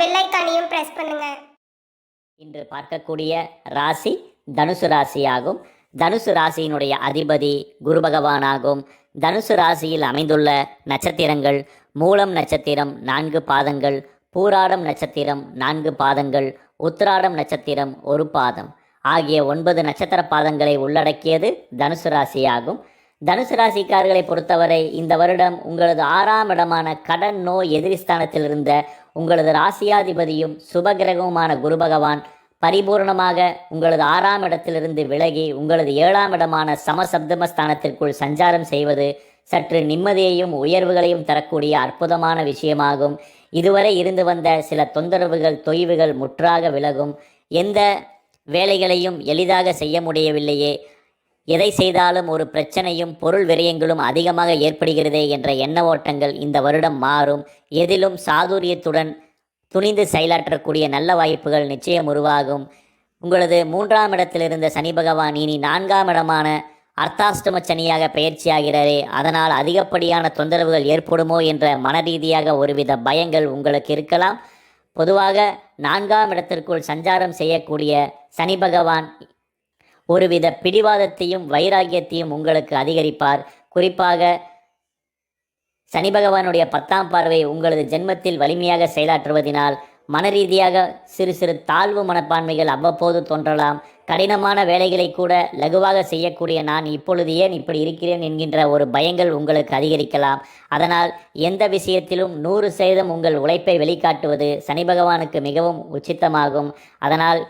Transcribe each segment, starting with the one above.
Bell ஐக்கானையும் press பண்ணுங்க. இன்று பார்க்கக்கூடிய ராசி தனுசு ராசியாகும். தனுசு ராசியினுடைய அதிபதி குரு பகவானாகும். தனுசு ராசியில் அமைந்துள்ள நட்சத்திரங்கள் மூலம் நட்சத்திரம் நான்கு பாதங்கள் பூராடம் நட்சத்திரம் நான்கு பாதங்கள் உத்திராடம் நட்சத்திரம் ஒரு பாதம். ஆகிய ஒன்பது நட்சத்திர பாதங்களை உள்ளடக்கியது தனுசு ராசியாகும். தனுசு ராசிக்காரர்களை பொறுத்தவரை இந்த வருடம் உங்களது ஆறாம் இடமான கடன் நோய் எதிரிஸ்தானத்தில் இருந்த உங்களது ராசியாதிபதியும் சுபகிரகவுமான குரு பகவான் பரிபூர்ணமாக உங்களது ஆறாம் இடத்திலிருந்து விலகி உங்களது ஏழாம் இடமான சமசப்தமஸ்தானத்திற்குள் சஞ்சாரம் செய்வது சற்று நிம்மதியையும் உயர்வுகளையும் தரக்கூடிய அற்புதமான விஷயமாகும். இதுவரை இருந்து வந்த சில தொந்தரவுகள் தொய்வுகள் முற்றாக விலகும். எந்த வேலைகளையும் எளிதாக செய்ய முடியவில்லையே. எதை செய்தாலும் ஒரு பிரச்சனையும் பொருள் விரயங்களும் அதிகமாக ஏற்படுகிறதே என்ற எண்ண ஓட்டங்கள் இந்த வருடம் மாறும். எதிலும் சாதுரியத்துடன் துணிந்து செயலாற்றக்கூடிய நல்ல வாய்ப்புகள் நிச்சயம் உருவாகும். உங்களது மூன்றாம் இடத்தில் இருந்த சனி பகவான் இனி நான்காம் இடமான அர்த்தாஷ்டம சனியாக பயிற்சியாகிறாரே அதனால் அதிகப்படியான தொந்தரவுகள் ஏற்படுமோ என்ற மனரீதியாக ஒருவித பயங்கள் உங்களுக்கு இருக்கலாம். பொதுவாக நான்காம் இடத்திற்குள் சஞ்சாரம் செய்யக்கூடிய சனி பகவான் ஒருவித பிடிவாதத்தையும் வைராகியத்தையும் உங்களுக்கு அதிகரிப்பார். குறிப்பாக சனி பகவானுடைய பத்தாம் பார்வை உங்களது ஜென்மத்தில் வலிமையாக செயலாற்றுவதினால் மனரீதியாக சிறு சிறு தாழ்வு மனப்பான்மைகள் அவ்வப்போது தோன்றலாம். கடினமான வேலைகளை கூட லகுவாக செய்யக்கூடிய நான் இப்பொழுது ஏன் இப்படி இருக்கிறேன் என்கின்ற ஒரு பயங்கள் உங்களுக்கு அதிகரிக்கலாம். அதனால் எந்த விஷயத்திலும் நூறு சதவீதம் உங்கள் உழைப்பை வெளிக்காட்டுவது சனி பகவானுக்கு மிகவும் உச்சித்தமாகும். அதனால்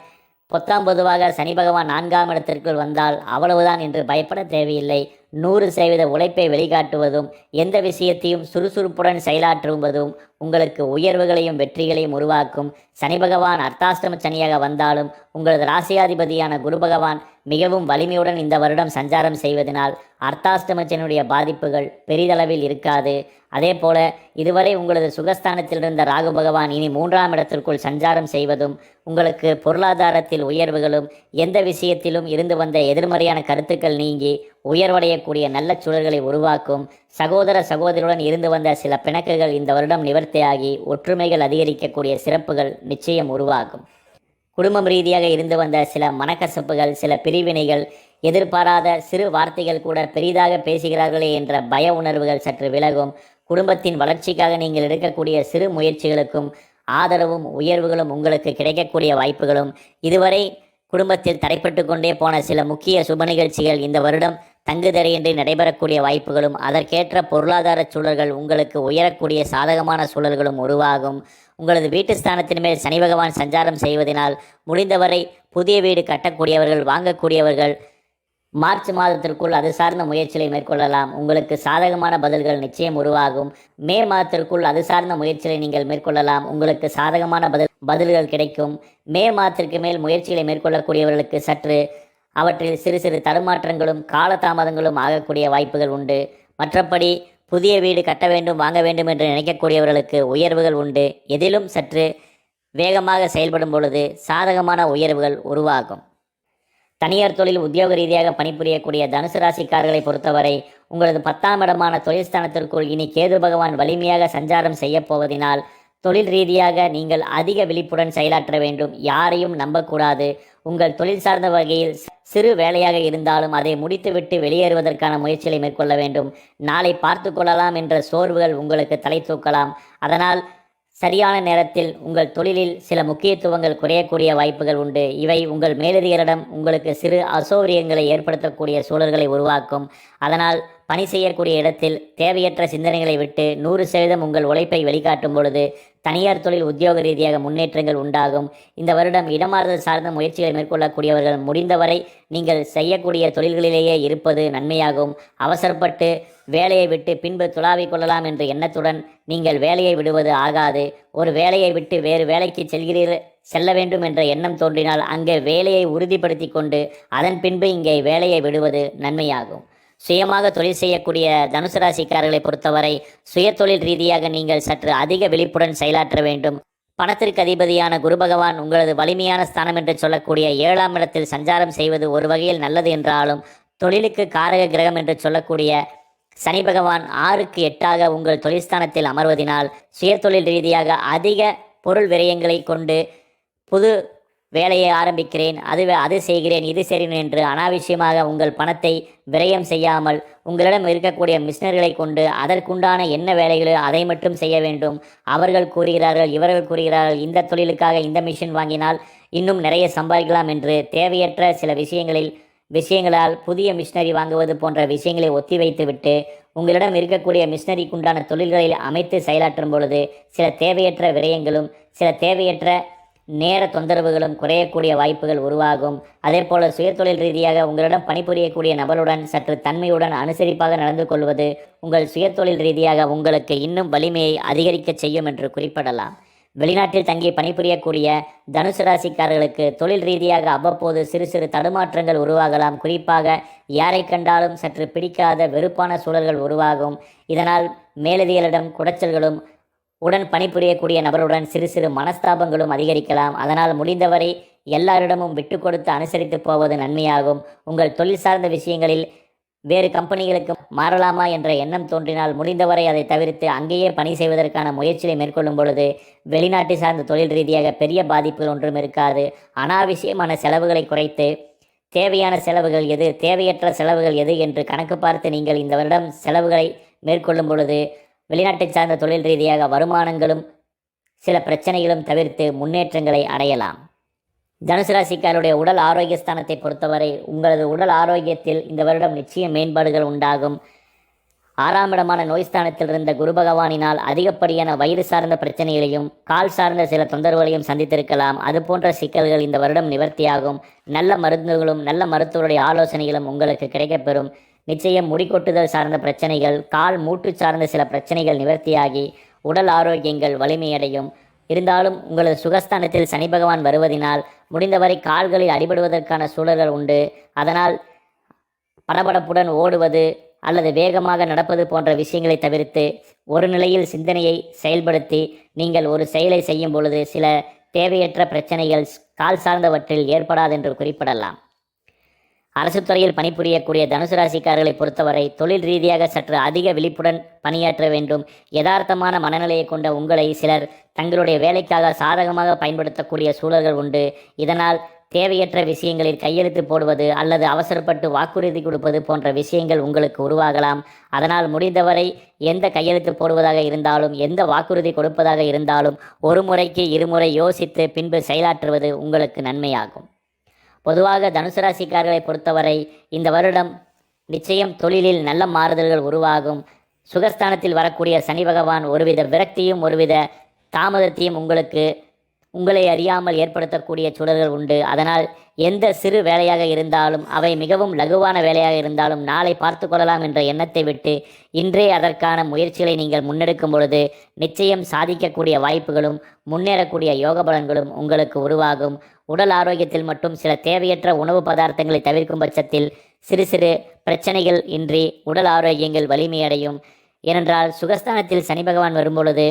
பொத்தாம் பொதுவாக சனி பகவான் நான்காம் இடத்திற்குள் வந்தால் அவ்வளவுதான் என்று பயப்பட தேவையில்லை. நூறு சதவீத உழைப்பை வெளிக்காட்டுவதும் எந்த விஷயத்தையும் சுறுசுறுப்புடன் செயலாற்றுவதும் உங்களுக்கு உயர்வுகளையும் வெற்றிகளையும் உருவாக்கும். சனி பகவான் அர்த்தாஷ்டம சனியாக வந்தாலும் உங்களது ராசியாதிபதியான குரு பகவான் மிகவும் வலிமையுடன் இந்த வருடம் சஞ்சாரம் செய்வதனால் அர்த்தாஷ்டமச்சனுடைய பாதிப்புகள் பெரிதளவில் இருக்காது. அதே போல இதுவரை உங்களது சுகஸ்தானத்தில் இருந்த ராகு பகவான் இனி மூன்றாம் இடத்திற்குள் சஞ்சாரம் செய்வதும் உங்களுக்கு பொருளாதாரத்தில் உயர்வுகளும் எந்த விஷயத்திலும் இருந்து வந்த எதிர்மறையான கருத்துக்கள் நீங்கி உயர்வடையக்கூடிய நல்ல சூழல்களை உருவாக்கும் சகோதர சகோதரியுடன் இருந்து வந்த சில பிணக்குகள் இந்த வருடம் நிவர்த்தியாகி ஒற்றுமைகள் அதிகரிக்கக்கூடிய சிறப்புகள் நிச்சயம் உருவாகும். குடும்பம் ரீதியாக இருந்து வந்த சில மனக்கசப்புகள் சில பிரிவினைகள் எதிர்பாராத சிறு வார்த்தைகள் கூட பெரிதாக பேசுகிறார்களே என்ற பய உணர்வுகள் சற்று விலகும். குடும்பத்தின் வளர்ச்சிக்காக நீங்கள் எடுக்கக்கூடிய சிறு முயற்சிகளுக்கும் ஆதரவும் உயர்வுகளும் உங்களுக்கு கிடைக்கக்கூடிய வாய்ப்புகளும். இதுவரை குடும்பத்தில் தடைப்பட்டு கொண்டே போன சில முக்கிய சுப நிகழ்ச்சிகள் இந்த வருடம் தங்குதடையின்றி நடைபெறக்கூடிய வாய்ப்புகளும் அதற்கேற்ற பொருளாதார சூழல்கள் உங்களுக்கு உயரக்கூடிய சாதகமான சூழல்களும் உருவாகும். உங்களது வீட்டு ஸ்தானத்தின் மேல் சனி பகவான் சஞ்சாரம் செய்வதனால் முடிந்தவரை புதிய வீடு கட்டக்கூடியவர்கள் வாங்கக்கூடியவர்கள் மார்ச் மாதத்திற்குள் அது சார்ந்த முயற்சிகளை மேற்கொள்ளலாம். உங்களுக்கு சாதகமான பதில்கள் நிச்சயம் உருவாகும். மே மாதத்திற்குள் அது சார்ந்த முயற்சிகளை நீங்கள் மேற்கொள்ளலாம். உங்களுக்கு சாதகமான பதில் பதில்கள் கிடைக்கும். மே மாதத்திற்கு மேல் முயற்சிகளை மேற்கொள்ளக்கூடியவர்களுக்கு சற்று அவற்றில் சிறு சிறு தடுமாற்றங்களும் காலதாமதங்களும் ஆகக்கூடிய வாய்ப்புகள் உண்டு. மற்றபடி புதிய வீடு கட்ட வேண்டும் வாங்க வேண்டும் என்று நினைக்கக்கூடியவர்களுக்கு உயர்வுகள் உண்டு. எதிலும் சற்று வேகமாக செயல்படும் பொழுது சாதகமான உயர்வுகள் உருவாகும். தனியார் தொழில் உத்தியோக ரீதியாக பணிபுரியக்கூடிய தனுசு ராசிக்காரர்களை பொறுத்தவரை உங்களது பத்தாம் இடமான தொழில் ஸ்தானத்திற்குள் இனி கேது பகவான் வலிமையாக சஞ்சாரம் செய்யப் போவதினால் தொழில் ரீதியாக நீங்கள் அதிக விழிப்புடன் செயலாற்ற வேண்டும். யாரையும் நம்பக்கூடாது. உங்கள் தொழில் சார்ந்த வகையில் சிறு வேலையாக இருந்தாலும் அதை முடித்துவிட்டு வெளியேறுவதற்கான முயற்சிகளை மேற்கொள்ள வேண்டும். நாளை பார்த்து கொள்ளலாம் என்ற சோர்வுகள் உங்களுக்கு தலை தூக்கலாம். அதனால் சரியான நேரத்தில் உங்கள் தொழிலில் சில முக்கியத்துவங்கள் குறையக்கூடிய வாய்ப்புகள் உண்டு. இவை உங்கள் மேலதிகாரிடம் உங்களுக்கு சிறு அசௌகரியங்களை ஏற்படுத்தக்கூடிய சூழல்களை உருவாக்கும். அதனால் பணி செய்யக்கூடிய இடத்தில் தேவையற்ற சிந்தனைகளை விட்டு நூறு சதவீதம் உங்கள் உழைப்பை வெளிக்காட்டும் பொழுது தனியார் தொழில் உத்தியோக ரீதியாக முன்னேற்றங்கள் உண்டாகும். இந்த வருடம் இடமாறுதல் சார்ந்த முயற்சிகளை மேற்கொள்ளக்கூடியவர்கள் முடிந்தவரை நீங்கள் செய்யக்கூடிய தொழில்களிலேயே இருப்பது நன்மையாகும். அவசரப்பட்டு வேலையை விட்டு பின்பு துளாவிக் கொள்ளலாம் என்ற எண்ணத்துடன் நீங்கள் வேலையை விடுவது ஆகாது. ஒரு வேலையை விட்டு வேறு வேலைக்கு செல்கிறீர்கள் செல்ல வேண்டும் என்ற எண்ணம் தோன்றினால் அங்கே வேலையை உறுதிப்படுத்தி கொண்டு அதன் பின்பு இங்கே வேலையை விடுவது நன்மையாகும். சுயமாக தொழில் செய்யக்கூடிய தனுசு ராசிக்காரர்களை பொறுத்தவரை சுய தொழில் ரீதியாக நீங்கள் சற்று அதிக விழிப்புடன் செயலாற்ற வேண்டும். பணத்திற்கு அதிபதியான குரு பகவான் உங்களது வலிமையான ஸ்தானம் என்று சொல்லக்கூடிய ஏழாம் இடத்தில் சஞ்சாரம் செய்வது ஒரு வகையில் நல்லது என்றாலும் தொழிலுக்கு காரக கிரகம் என்று சொல்லக்கூடிய சனி பகவான் ஆறுக்கு எட்டாக உங்கள் தொழில்ஸ்தானத்தில் அமர்வதினால் சுயதொழில் ரீதியாக அதிக பொருள் விரயங்களை கொண்டு புது வேலையை ஆரம்பிக்கிறேன் அது அது செய்கிறேன் இது செய்கிறேன் என்று அனாவசியமாக உங்கள் பணத்தை விரயம் செய்யாமல் உங்களிடம் இருக்கக்கூடிய மிஷினர்களை கொண்டு அதற்குண்டான என்ன வேலைகளோ அதை மட்டும் செய்ய வேண்டும். அவர்கள் கூறுகிறார்கள் இவர்கள் கூறுகிறார்கள் இந்த தொழிலுக்காக இந்த மிஷின் வாங்கினால் இன்னும் நிறைய சம்பாதிக்கலாம் என்று தேவையற்ற சில விஷயங்களில் விஷயங்களால் புதிய மிஷினரி வாங்குவது போன்ற விஷயங்களை ஒத்திவைத்துவிட்டு உங்களிடம் இருக்கக்கூடிய மிஷினரிக்குண்டான தொழில்களில் அமைத்து செயலாற்றும் பொழுது சில தேவையற்ற விரயங்களும் சில தேவையற்ற நேர தொந்தரவுகளும் குறையக்கூடிய வாய்ப்புகள் உருவாகும். அதே போல சுயதொழில் ரீதியாக உங்களிடம் பணிபுரியக்கூடிய நபருடன் சற்று தன்மையுடன் அனுசரிப்பாக நடந்து கொள்வது உங்கள் சுயதொழில் ரீதியாக உங்களுக்கு இன்னும் வலிமையை அதிகரிக்கச் செய்யும் என்று குறிப்பிடலாம். வெளிநாட்டில் தங்கி பணிபுரியக்கூடிய தனுசு ராசிக்காரர்களுக்கு தொழில் ரீதியாக அவ்வப்போது சிறு சிறு தடுமாற்றங்கள் உருவாகலாம். குறிப்பாக யாரை கண்டாலும் சற்று பிடிக்காத வெறுப்பான சூழல்கள் உருவாகும். இதனால் மேலதிகளிடம் குடைச்சல்களும் உடன் பணிபுரியக்கூடிய நபருடன் சிறு சிறு மனஸ்தாபங்களும் அதிகரிக்கலாம். அதனால் முடிந்தவரை எல்லாரிடமும் விட்டு கொடுத்து அனுசரித்து போவது நன்மையாகும். உங்கள் தொழில் சார்ந்த விஷயங்களில் வேறு கம்பெனிகளுக்கு மாறலாமா என்ற எண்ணம் தோன்றினால் முடிந்தவரை அதை தவிர்த்து அங்கேயே பணி செய்வதற்கான முயற்சியை மேற்கொள்ளும் பொழுது வெளிநாட்டு சார்ந்த தொழில் ரீதியாக பெரிய பாதிப்புகள் ஒன்றும் இருக்காது. அனாவசியமான செலவுகளை குறைத்து தேவையான செலவுகள் எது தேவையற்ற செலவுகள் எது என்று கணக்கு பார்த்து நீங்கள் இந்த வருடம் செலவுகளை மேற்கொள்ளும் பொழுது வெளிநாட்டை சார்ந்த தொழில் ரீதியாக வருமானங்களும் சில பிரச்சனைகளும் தவிர்த்து முன்னேற்றங்களை அடையலாம். தனுசு ராசிக்காருடைய உடல் ஆரோக்கிய ஸ்தானத்தை பொறுத்தவரை உங்களது உடல் ஆரோக்கியத்தில் இந்த வருடம் நிச்சய மேம்பாடுகள் உண்டாகும். ஆறாம் இடமான நோய் ஸ்தானத்தில் இருந்த குரு பகவானினால் அதிகப்படியான வயிறு சார்ந்த பிரச்சனைகளையும் கால் சார்ந்த சில தொந்தரவுகளையும் சந்தித்திருக்கலாம். அது போன்ற சிக்கல்கள் இந்த வருடம் நிவர்த்தியாகும். நல்ல மருந்துகளும் நல்ல மருத்துவருடைய ஆலோசனைகளும் உங்களுக்கு கிடைக்கப்பெறும். நிச்சயம் முடிக்கொட்டுதல் சார்ந்த பிரச்சனைகள் கால் மூட்டு சார்ந்த சில பிரச்சனைகள் நிவர்த்தியாகி உடல் ஆரோக்கியங்கள் வலிமையடையும். இருந்தாலும் உங்களது சுகஸ்தானத்தில் சனி பகவான் வருவதினால் முடிந்தவரை கால்களில் அடிபடுவதற்கான சூழல்கள் உண்டு. அதனால் படபடப்புடன் ஓடுவது அல்லது வேகமாக நடப்பது போன்ற விஷயங்களை தவிர்த்து ஒரு நிலையில் சிந்தனையை செயல்படுத்தி நீங்கள் ஒரு செயலை செய்யும் பொழுது சில தேவையற்ற பிரச்சனைகள் கால் சார்ந்தவற்றில் ஏற்படாதென்று குறிப்பிடலாம். அரசு துறையில் பணிபுரியக்கூடிய தனுசு ராசிக்காரர்களை பொறுத்தவரை தொழில் ரீதியாக சற்று அதிக விழிப்புடன் பணியாற்ற வேண்டும். யதார்த்தமான மனநிலையை கொண்ட உங்களை சிலர் தங்களுடைய வேலைக்காக சாதகமாக பயன்படுத்தக்கூடிய சூழல்கள் உண்டு. இதனால் தேவையற்ற விஷயங்களில் கையெழுத்து போடுவது அல்லது அவசரப்பட்டு வாக்குறுதி கொடுப்பது போன்ற விஷயங்கள் உங்களுக்கு உருவாகலாம். அதனால் முடிந்தவரை எந்த கையெழுத்து போடுவதாக இருந்தாலும் எந்த வாக்குறுதி கொடுப்பதாக இருந்தாலும் ஒரு முறைக்கு இருமுறை யோசித்து பின்பு செயலாற்றுவது உங்களுக்கு நன்மையாகும். பொதுவாக தனுசு ராசிக்காரர்களை பொறுத்தவரை இந்த வருடம் நிச்சயம் தொழிலில் நல்ல மாறுதல்கள் உருவாகும். சுகஸ்தானத்தில் வரக்கூடிய சனி பகவான் ஒருவித விரக்தியும் ஒருவித தாமதத்தையும் உங்களுக்கு உங்களை அறியாமல் ஏற்படுத்தக்கூடிய சூழல்கள் உண்டு. அதனால் எந்த சிறு வேலையாக இருந்தாலும் அவை மிகவும் லகுவான வேலையாக இருந்தாலும் நாளை பார்த்து கொள்ளலாம் என்ற எண்ணத்தை விட்டு இன்றே அதற்கான முயற்சிகளை நீங்கள் முன்னெடுக்கும் பொழுது நிச்சயம் சாதிக்கக்கூடிய வாய்ப்புகளும் முன்னேறக்கூடிய யோக பலன்களும் உங்களுக்கு உருவாகும். உடல் ஆரோக்கியத்தில் மட்டும் சில தேவையற்ற உணவு பதார்த்தங்களை தவிர்க்கும் பட்சத்தில் சிறு சிறு பிரச்சனைகள் இன்றி உடல் ஆரோக்கியங்கள் வலிமையடையும். ஏனென்றால் சுகஸ்தானத்தில் சனி பகவான் வரும்பொழுது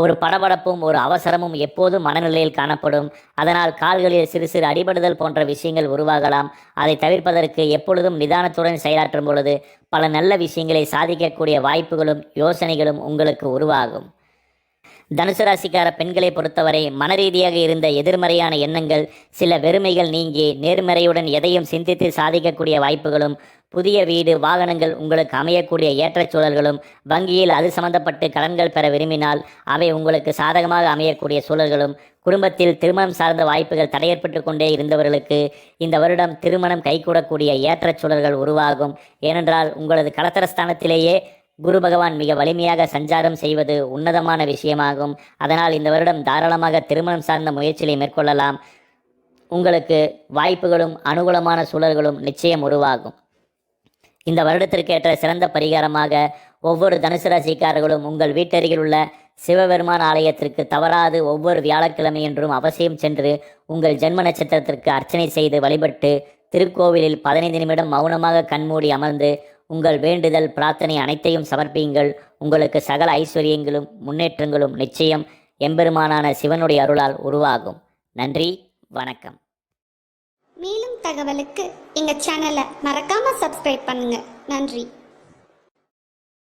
ஒரு படபடப்பும் ஒரு அவசரமும் எப்போதும் மனநிலையில் காணப்படும். அதனால் கால்களில் சிறு சிறு அடிபடுதல் போன்ற விஷயங்கள் உருவாகலாம். அதை தவிர்ப்பதற்கு எப்பொழுதும் நிதானத்துடன் செயலாற்றும் பொழுது பல நல்ல விஷயங்களை சாதிக்கக்கூடிய வாய்ப்புகளும் யோசனைகளும் உங்களுக்கு உருவாகும். தனுசு ராசிக்கார பெண்களை பொறுத்தவரை மனரீதியாக இருந்த எதிர்மறையான எண்ணங்கள் சில வெறுமைகள் நீங்கி நேர்மறையுடன் எதையும் சிந்தித்து சாதிக்கக்கூடிய வாய்ப்புகளும் புதிய வீடு வாகனங்கள் உங்களுக்கு அமையக்கூடிய ஏற்றச் சூழல்களும் வங்கியில் அது சம்பந்தப்பட்டு கடன்கள் பெற விரும்பினால் அவை உங்களுக்கு சாதகமாக அமையக்கூடிய சூழல்களும் குடும்பத்தில் திருமணம் சார்ந்த வாய்ப்புகள் தடையற்பட்டு கொண்டே இருந்தவர்களுக்கு இந்த வருடம் திருமணம் கைகூடக்கூடிய ஏற்றச் சூழல்கள் உருவாகும். ஏனென்றால் உங்களது கடத்தரஸ்தானத்திலேயே குரு பகவான் மிக வலிமையாக சஞ்சாரம் செய்வது உன்னதமான விஷயமாகும். அதனால் இந்த வருடம் தாராளமாக திருமணம் சார்ந்த முயற்சிகளை மேற்கொள்ளலாம். உங்களுக்கு வாய்ப்புகளும் அனுகூலமான சூழல்களும் நிச்சயம் உருவாகும். இந்த வருடத்திற்கேற்ற சிறந்த பரிகாரமாக ஒவ்வொரு தனுசு ராசிக்காரர்களும் உங்கள் வீட்டருகில் உள்ள சிவபெருமான் ஆலயத்திற்கு தவறாது ஒவ்வொரு வியாழக்கிழமையன்றும் அவசியம் சென்று உங்கள் ஜென்ம நட்சத்திரத்திற்கு அர்ச்சனை செய்து வழிபட்டு திருக்கோவிலில் பதினைந்து நிமிடம் மௌனமாக கண்மூடி அமர்ந்து உங்கள் வேண்டுதல் பிரார்த்தனை அனைத்தையும் சமர்ப்பியுங்கள். உங்களுக்கு சகல ஐஸ்வர்யங்களும் முன்னேற்றங்களும் நிச்சயம். எம்பெருமானான சிவனுடைய அருளால் உருவாகும். நன்றி வணக்கம். மேலும் தகவலுக்கு எங்கள் சேனலை மறக்காமல் சப்ஸ்கிரைப் பண்ணுங்கள் நன்றி.